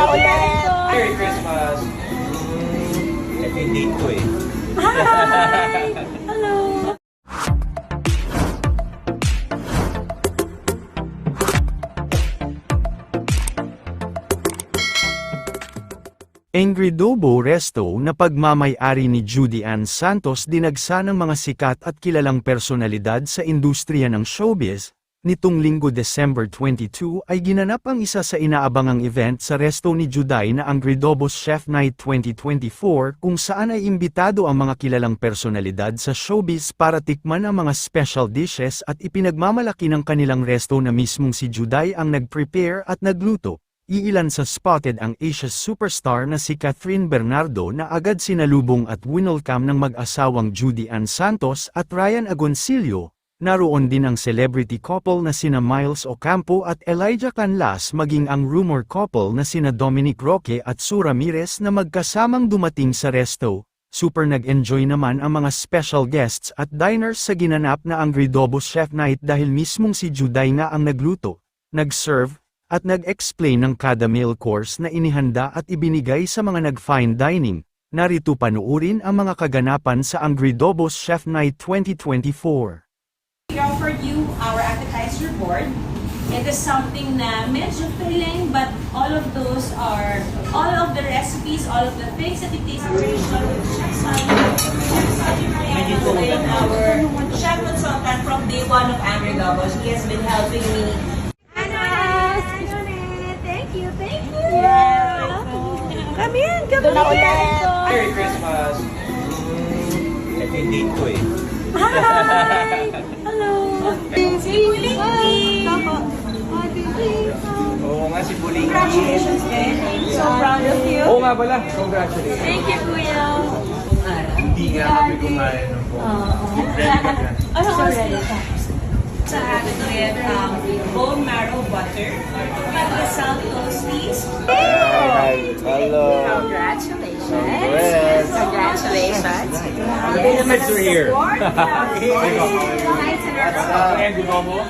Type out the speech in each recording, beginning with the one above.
na ulit. Merry Christmas! Yung date ko eh. Hi! Hello! Angry Dobo Resto na pagmamayari ni Judy Ann Santos dinagsa ng mga sikat at kilalang personalidad sa industriya ng showbiz, nitong linggo December 22 ay ginanap ang isa sa inaabangang event sa resto ni Juday na Angry Dobos Chef Night 2024 kung saan ay imbitado ang mga kilalang personalidad sa showbiz para tikman ang mga special dishes at ipinagmamalaki ng kanilang resto na mismong si Juday ang nag-prepare at nagluto. Iilan sa spotted ang Asia's superstar na si Catherine Bernardo na agad sinalubong at winelcome ng mag-asawang Judy Ann Santos at Ryan Agoncillo. Naroon din ang celebrity couple na sina Miles Ocampo at Elijah Canlas maging ang rumor couple na sina Dominic Roque at Sue Ramirez na magkasamang dumating sa resto. Super nag-enjoy naman ang mga special guests at diners sa ginanap na Angry Dobos Chef Night dahil mismong si Juday nga ang nagluto, nag-serve, at nag-explain ng kada meal course na inihanda at ibinigay sa mga nag-fine dining. Narito panuurin ang mga kaganapan sa Angry Dobos Chef Night 2024. We offered you our appetizer board. It is something na medyo filling, but all of those are, all of the recipes, all of the things that it takes to traditional with Chef Sally. Chef Sally Mariano has our chef consultant from day one of Angry Dobos. He has been helping me Yes! Thank you, thank you! Come in, come in! Merry Christmas! Ito yung date ko eh. Hi! Oo nga si Buling. Congratulations, Ben. So proud of you. Oo nga pala, congratulations. Thank you, Kuya. Hindi nga kami kumain ng Ano oras Sa akin with um, bone marrow butter, pandesal toasties, Hello. Congratulations. Yes. Congratulations. Compliments are here. Andy Bobo.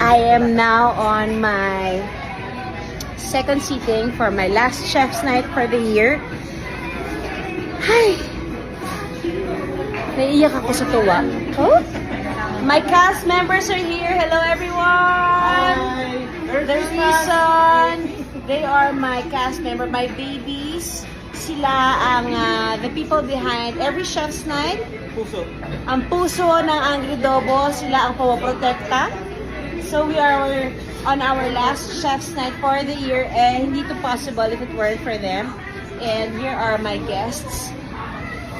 I am now on my second seating for my last chef's night for the year. Hi! Naiiyak ako sa tuwa. Oh? My cast members are here. Hello everyone! There's Reason. They are my cast member, my babies. Sila ang uh, the people behind every chef's night. Puso. Ang puso ng Angry Dobo, sila ang pumoprotekta. So we are on our last chef's night for the year and hindi to possible if it weren't for them. And here are my guests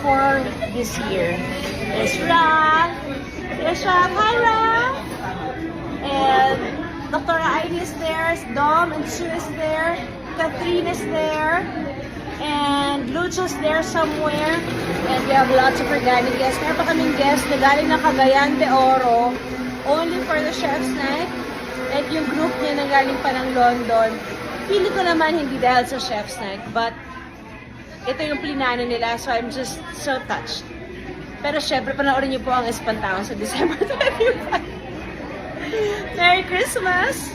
for this year. There's Ra. There's Ra. Hi, Ra. And Dr. Aini is there. Dom and Sue is there. Catherine is there. And Lucho's there somewhere. And we have lots of organic guests. Meron pa kaming guests na galing na Cagayan de Oro only for the chef's night. And yung group niya na galing pa ng London. Pili ko naman hindi dahil sa chef's night. But ito yung plinano nila. So I'm just so touched. Pero syempre, panoorin niyo po ang Espantaon sa December 25. Merry Christmas!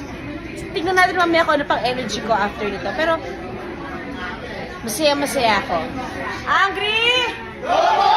Tingnan natin mamaya kung ano pang energy ko after nito. Pero, masaya-masaya ako. Angry! Alright!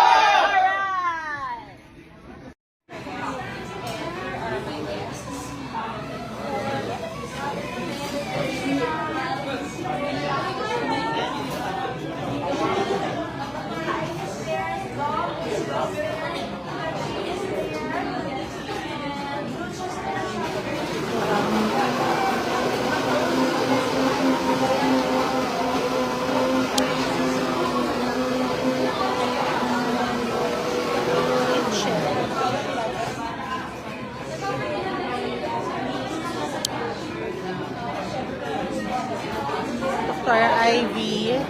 Dr. Ivy.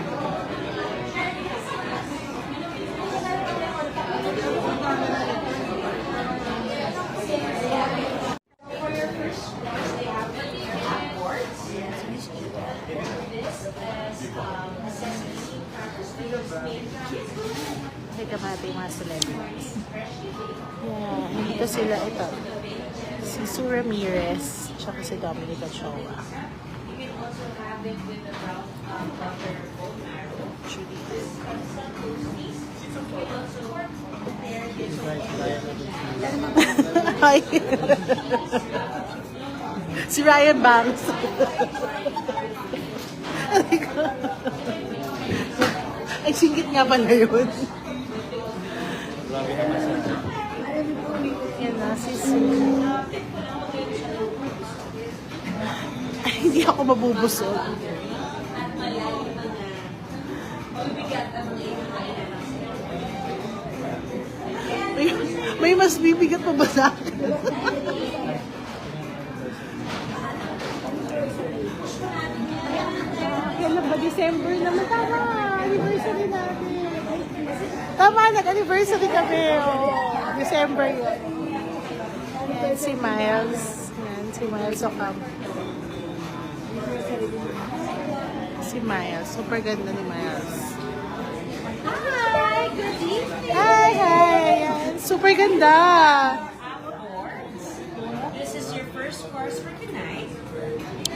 May kamati yung mga celebrities. Yeah, dito sila ito. Si Sue Ramirez, tsaka si Dominic Ochoa. Have it with the brown um, butter bone marrow. This are some toasties. We also prepare this Hi. si Ryan Banks. Ay, singit nga pala yun. Yan na, si Sue. Hindi ako mabubusog. May, may mas bibigat pa ba sa akin? Kailan ba? December naman. Tama! Anniversary natin. Tama, nag-anniversary kami. Oh. December yun. Yan, si Miles. Yan, si Miles Ocampo. Si Miles. Super ganda ni Miles. Hi! Good evening! Hi, hi! Super ganda! This is your first course for tonight.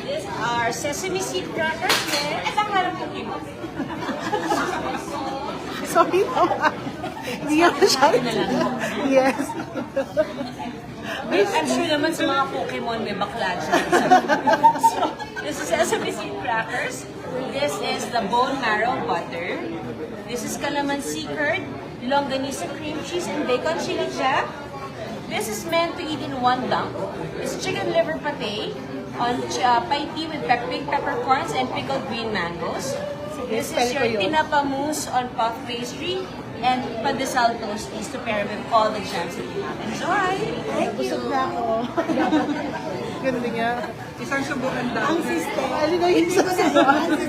These are sesame seed crackers. Eh, ang harap ko. Sorry naman. Hindi nga masyado. Yes. I'm sure naman sa mga Pokemon may bakla dyan. so, this is sesame seed crackers. This is the bone marrow butter. This is calamansi curd, longanisa cream cheese, and bacon chili jam. This is meant to eat in one dunk. It's chicken liver pate on uh, paiti with pink peppercorns and pickled green mangoes. This is your tinapa mousse on puff pastry and padesal toasties to pair with all the jams that you have. Enjoy! Thank you! Busog na ako. Ganda niya. Isang subukan daw. Ang sister. Ano na yung isa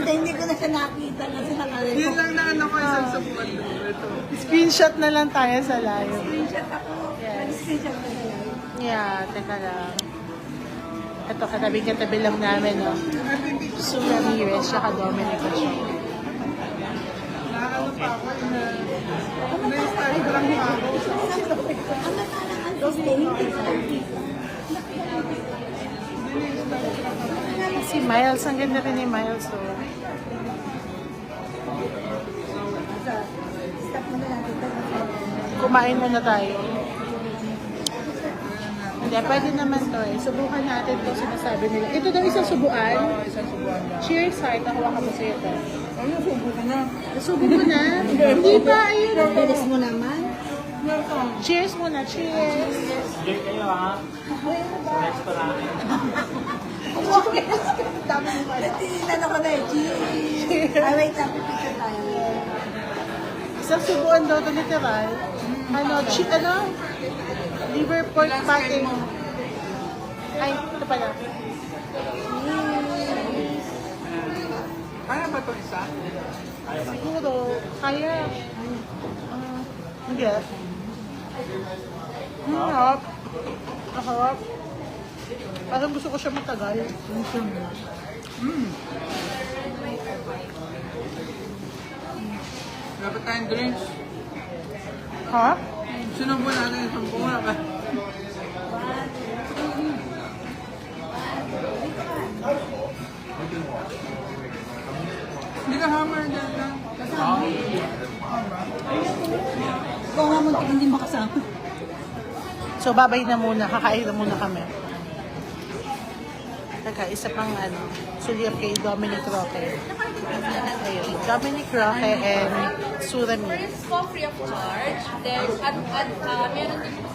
Hindi ko na siya nakita kasi nakalala Yun lang na ano ko isang subukan daw. Ito. Screenshot na lang tayo sa live. Screenshot ako. Yes. Screenshot na lang. Yeah, teka lang. Ito, katabi-katabi lang namin, no? Sue Ramirez, siya ka Dominic Ochoa. Nakakano pa ako. Na, na-Instagram pa ako. Ang nakalang ang Si Miles, ang ganda rin ni Miles, oh. Na natin. Kumain muna tayo. Hindi, pwede naman to eh. Subukan natin to sinasabi nila. Ito daw isang subuan. Isang subukan daw. Cheers, heart. Nakuha ka mo sa'yo to. Ano, subo ka na. Nasubo mo na? Hindi pa, ayun. Bilis mo naman. Cheers muna, cheers. Dami mo pala. Tinano ko na eh. Cheers. Ay, wait lang. Pipicture tayo. Isang subuan daw to literal. Ano, chi, ano? Liver pork patty. Ay, ito pala. Kaya ba ito isa? Siguro, kaya. Ah, hindi. Hmm, harap. Naharap. Parang gusto ko siya matagal. Dapat tayong drinks. Ha? Sinubo natin isang bunga ka. Hindi ka hammer dyan na. Kung nga muntik hindi makasama. So, babay na muna. Kakain na muna kami. Teka, isa pang ano, sulyap kay Dominic Roque. Ayun, Dominic Roque and Surami. It's for free of charge. Then, at, at, uh, meron din po